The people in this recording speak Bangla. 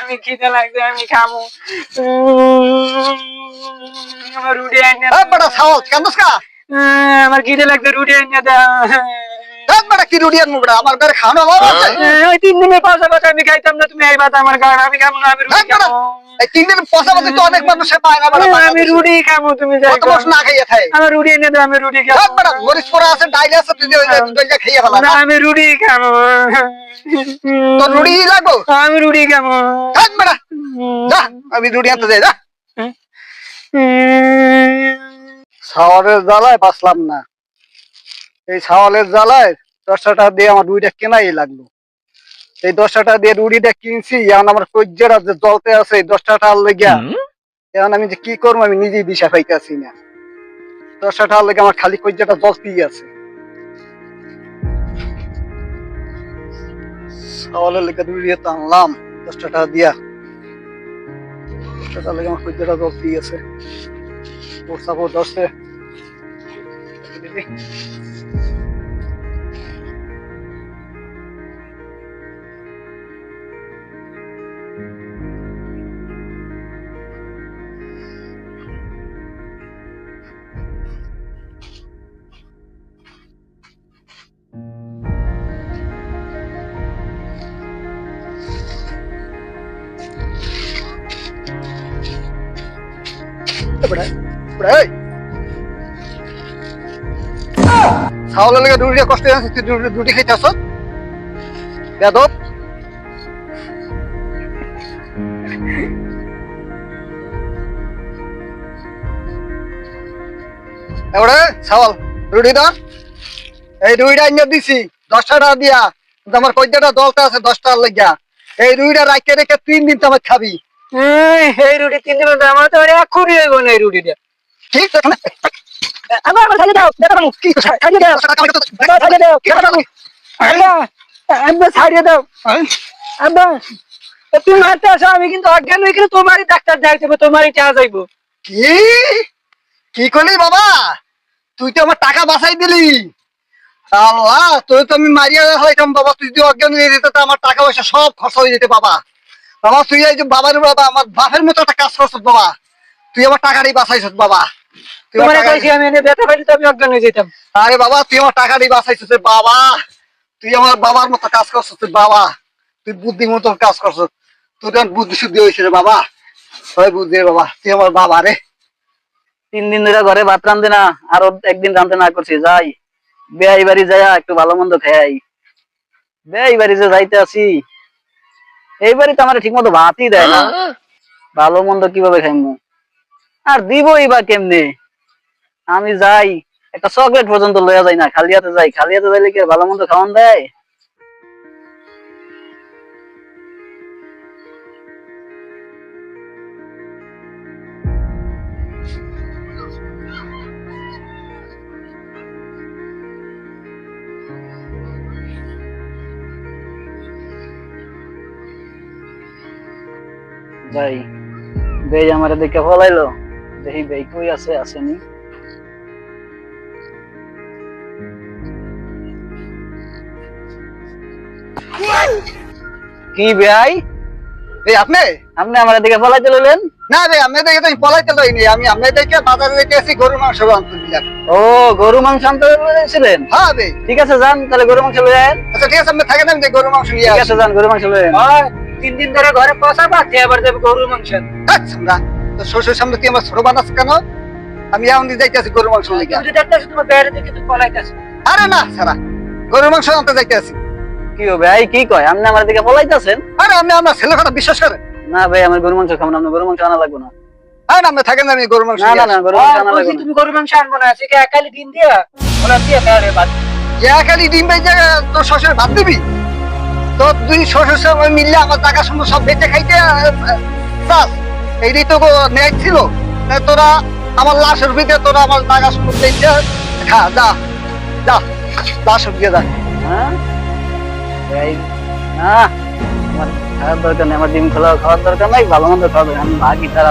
আমি খিদে লাগছে আমি খামো আমার রুটি আইনে এই বেটা ছাওয়াল কান্দস কা আমার খিদে লাগছে রুটি আইনে দাও এই বেটা কি রুডি আনমু বেটা আমার ঘরে খাওয়ানো ওই তিন দিনের পাশাপাশি আমি খাইতাম না তুমি আইবা আমার আমি খাব না আমি রুটি খাব এই তিন দিন পাশাপাশি তো অনেক মানুষে পায় না আমি রুটি খাব তুমি যাই কত বছর না খাইয়ে খাই আমার রুটি এনে দাও আমি রুটি খাব এই বেটা মরিচ পোড়া আছে ডাইলে আছে তুই ওই দইটা খাইয়ে ফেলা। না আমি রুটি খাব তোর রুডি লাগবো? আমি রুটি খাব এই বেটা যা আমি রুডি আনতে যাই যা। জ্বালায় বাঁচলাম না। এই ছাওয়ালের জ্বালায় দশটা টাকা দিয়ে আমার রুইটা কেনাই লাগল। এই দশটা টাকা দিয়ে রুড়িটা কিনছি এখন আমার সহ্যের যে জলতে আছে এই দশটা টাকার লেগিয়া এখন আমি যে কি করব আমি নিজেই দিশা পাইতেছি না। দশটা টাকার লেগে আমার খালি কজ্জাটা জলতেই আছে। ছাওয়ালের লেগে রুড়িয়ে তো আনলাম দশটা টাকা দিয়া। দশটা টাকা লেগে আমার কজ্জাটা জলতেই আছে। ওর সাপোর্ট দশে ছাওয়ালের লেগে রুটিটা কষ্ট তুই রুটি- খাইতে এই রুইটা আইনে দিছি, দশটা দিয়া। আমার কয়টা দলটা আছে দশটার লাগিয়া এই রুইটা রাখতে রেখে তিন দিন তো আমার খাবি। এই রুটি তিন দিন আমার তো হইব না এই রুটিটা। ঠিক আমার আমার খাইয়ে দাও বেটা কি খাইয়ে দাও খাইয়ে দাও আল্লাহ আব্বা ছাড়িয়ে দাও। আব্বা তুমি মারতে আসো আমি কিন্তু অজ্ঞান হয়ে গেলে তোমারই ডাক্তার যাইতে হবে তোমারই চা যাইবো। কি? কি করলি বাবা? তুই তো আমার টাকা বাঁচাই দিলি। আল্লাহ তুই তো আমি মারিয়া হইতাম বাবা তুই যদি অজ্ঞান হয়ে যেত তো আমার টাকা পয়সা সব খরচ হয়ে যেত বাবা। বাবা তুই এই যে বাবার বাবা আমার বাপের মতো একটা কাজ করছ বাবা। তুই আমার টাকাটাই বাঁচাইছ বাবা। তুই টাকা- কইছি আমি এনে ব্যথা পাইলে তো আমি অজ্ঞান হয়ে যেতাম আরে বাবা তুই আমার টাকাটাই বাঁচাইছ বাবা। তুই আমার বাবার মতো কাজ করছিস তুই বাবা। তুই বুদ্ধি কাজ করছিস। তুই বুদ্ধি শুদ্ধি হয়েছে রে বাবা। বুদ্ধি বাবা তুই আমার বাবা রে। তিন দিন ধরে ঘরে ভাত রান্ধে না আরও একদিন রান্ধতে না করছি যাই। বেয়াই বাড়ি যাই একটু ভালো মন্দ খাই। বেয়াই বাড়ি যে যাইতে আছি এই বাড়ি তো আমার ঠিক মতো ভাতই দেয় না। ভালো মন্দ কীভাবে খাইমু? আর দিবই বা কেমনে? আমি যাই একটা চকলেট পর্যন্ত লইয়া যাই না খালি হাতে যাই খালি হাতে যাইলে কি ভালো মন্দ খাওয়ান দেয়? যাই বেই আমার দেখে ফলাইলো। দেখি বেই কই আছে আসেনি। কি বেআই? এই আপনি? আপনি আমার দিকে ফলাইতে লইলেন? না রে আমি দেখে তো পলাইতে লইনি। আমি আপনি দেখে বাজারে দেখে আসি গরু মাংস আনতে দিলাম ও গরু মাংস আনতে লইছিলেন হ্যাঁ বে ঠিক আছে যান তাহলে গরু মাংস লই আয়েন। আচ্ছা ঠিক আছে আপনি থাকেন আমি গরু মাংস নিয়ে ঠিক আছে যান গরু মাংস লই আয়েন। ওই, তিন দিন ধরে ঘরে পচা পাচ্ছে আবার দেবে গরুর মাংস না তো শ্বশুর সামনে তুই আমার ছোট বানাস কেন? আমি এখন দিয়ে যাইতে গরু মাংস লেগে তুমি দেখতেছো তোমার বেড়ে দেখে তুমি পলাইতেছো আরে না সারা গরু মাংস আনতে যাইতে আছি কি হবে ভাই কি কয়? আপনি আমার দিকে ফলাইতেছেন আরে আমি আমার ছেলে কথা বিশ্বাস করে না ভাই আমার গরু মাংস খাব না আপনার গরু মাংস আনা লাগবে না। আরে আপনি থাকেন আমি গরু মাংস না না আসি। না গরু মাংস আনা লাগবে তুমি গরুর মাংস আনব না সেটা একালি দিন দিয়া ওরা দিয়ে বেড়ে বাদ। ইয়া খালি ডিম ভাই তোর শ্বশুর ভাত দিবি? তো দুই শ্বশুর মিললে আমার টাকা সময় সব বেঁচে খাইতে চাস এইটাই তো ন্যায় ছিল। তোরা আমার লাশের ভিতরে তোরা আমার টাকা সময় বেঁচে খা, যা যা লাশের দিয়ে যা হ্যাঁ? আমার খাওয়ার দরকার নেই, আমার ডিম খোলা, খাওয়ার দরকার নাই, ভালো মন্দ খাওয়া দরকার আমি ভাগি, তারা